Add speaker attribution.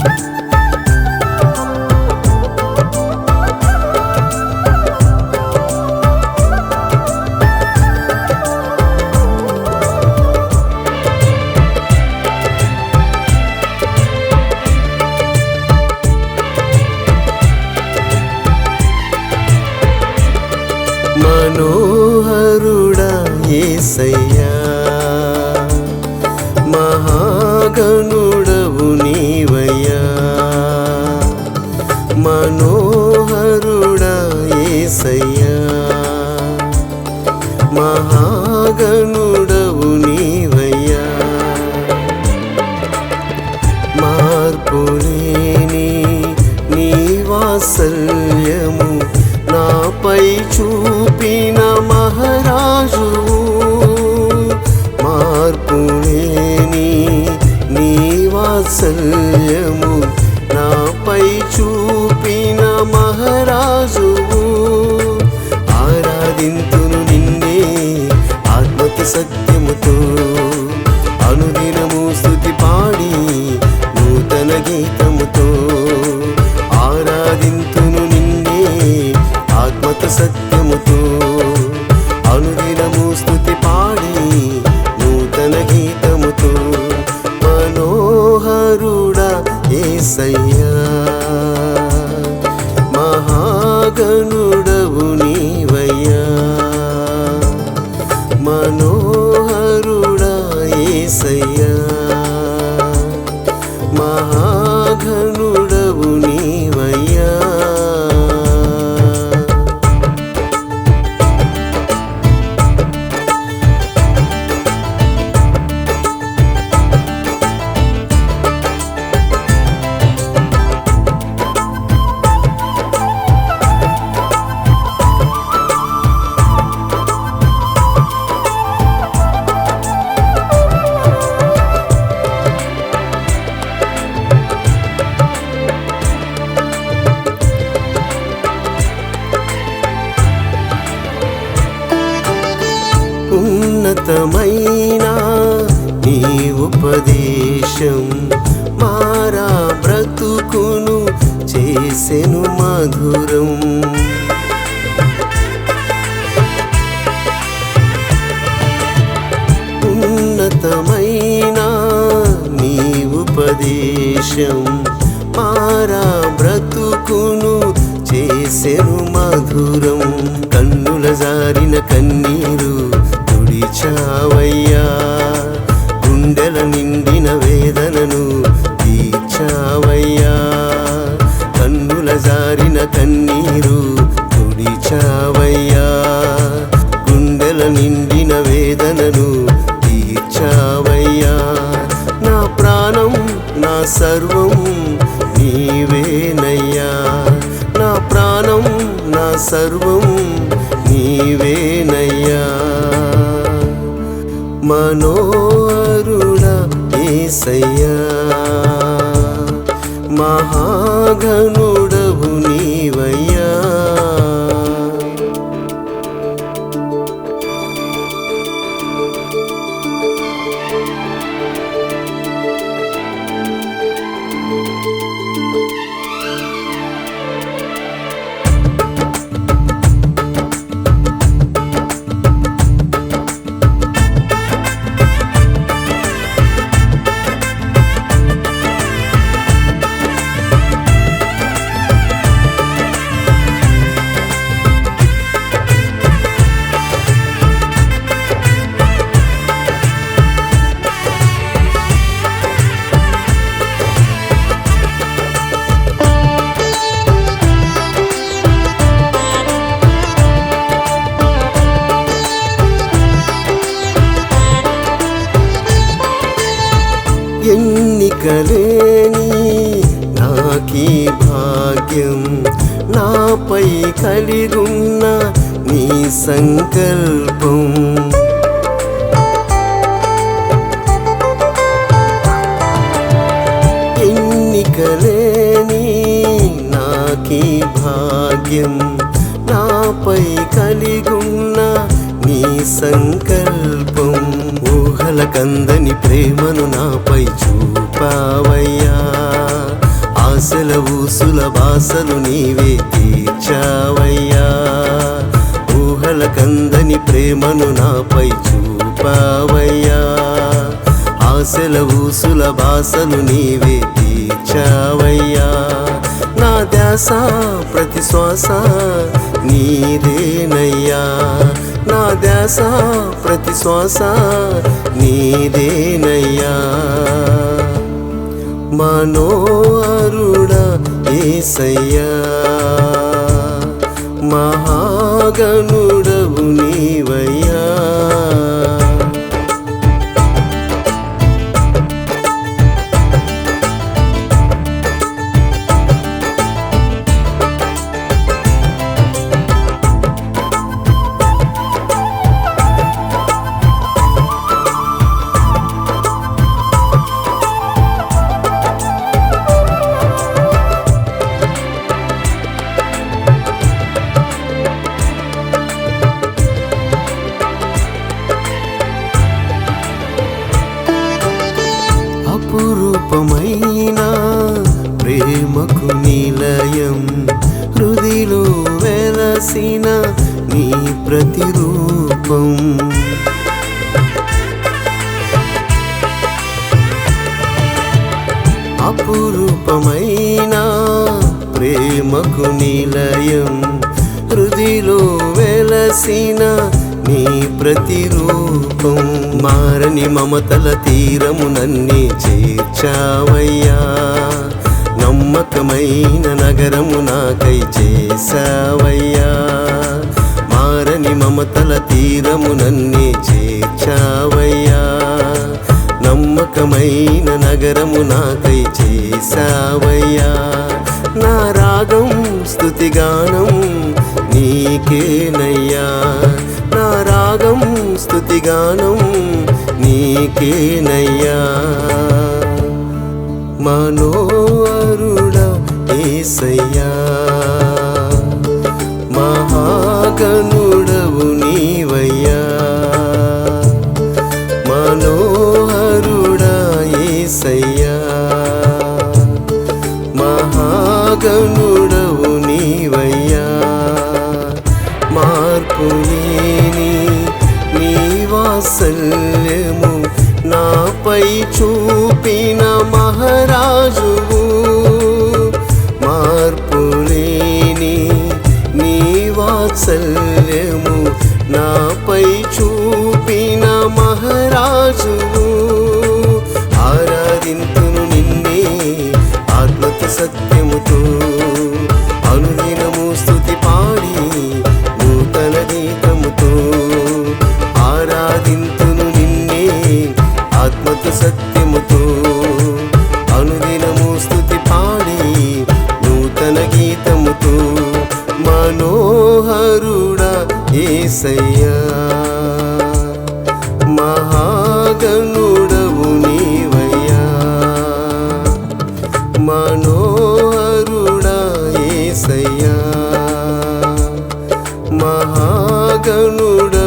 Speaker 1: Thank you. చూపిన మహా ఏసయ్యా ఉన్నతమైన నీ ఉపదేశం మారా బ్రతుకును చేసెను మధురం. ఉన్నతమైన నీ ఉపదేశం మారా బ్రతుకును చేసెను మధురం. కన్నుల జారిన కన్నీరు తీర్చావయ్యా గుండెల నిండిన వేదనను తీర్చావయ్యా. కన్నుల జారిన కన్నీరు తుడిచావయ్యా. గుండెల నిండిన వేదనను తీర్చావయ్యా. నా ప్రాణం నా సర్వం నీవేనయ్యా. నా ప్రాణం నా సర్వం నీవే మనోరుణ ఏసయ్యా మహాగణుడవు ఎన్నికలేని నాకీ భాగ్యం నాపై కలిగున్న నీ సంకల్పం. ఎన్నికలేని నాకీ భాగ్యం నాపై కలిగున్న నీ సంకల్పం. ఊహల కందని ప్రేమను నాపై చూ చూపావయ్యా ఆశల ఊసుల బాసలు నీవే తీర్చావయ్యా. ఊహల కందని ప్రేమను నాపై చూపావయ్యా. ఆశల ఊసుల బాసలు నీవే తీర్చావయ్యా. నా ధ్యాస ప్రతి శ్వాస నీదేనయ్యా. నా ధ్యాస ప్రతి శ్వాస నీదేనయ్యా. మనోరుడా ఏసయ్యా మహాగణుడవు నీవయ్యా ప్రతిరూపం. అపురూపమైన ప్రేమకు నిలయం హృదిలో వెలసిన నీ ప్రతిరూపం. మారని మమతల తీరము నన్నే చేర్చావయ్యా. నమ్మకమైన నగరము నాకై చేసావయ్యా మారని మమతల తీరము నన్నే చేర్చావయ్యా. నమ్మకమైన నగరము నాకై చేసావయ్యా నా రాగం స్థుతిగానం నీకేనయ్యా. నా రాగం స్థుతిగానం నీకేనయ్యా. మనోహరుడా ఏసయ్యా. మహాగను వాత్సల్యము నాపై చూపిన మహారాజువు. మార్పులేని నీ వాత్సల్యము. నాపై చూపిన మహారాజు ఆరాధింతును నిన్నే ఆత్మతి సత్యముతో. మనోహరుడా ఏసయ్యా. మహాగణుడ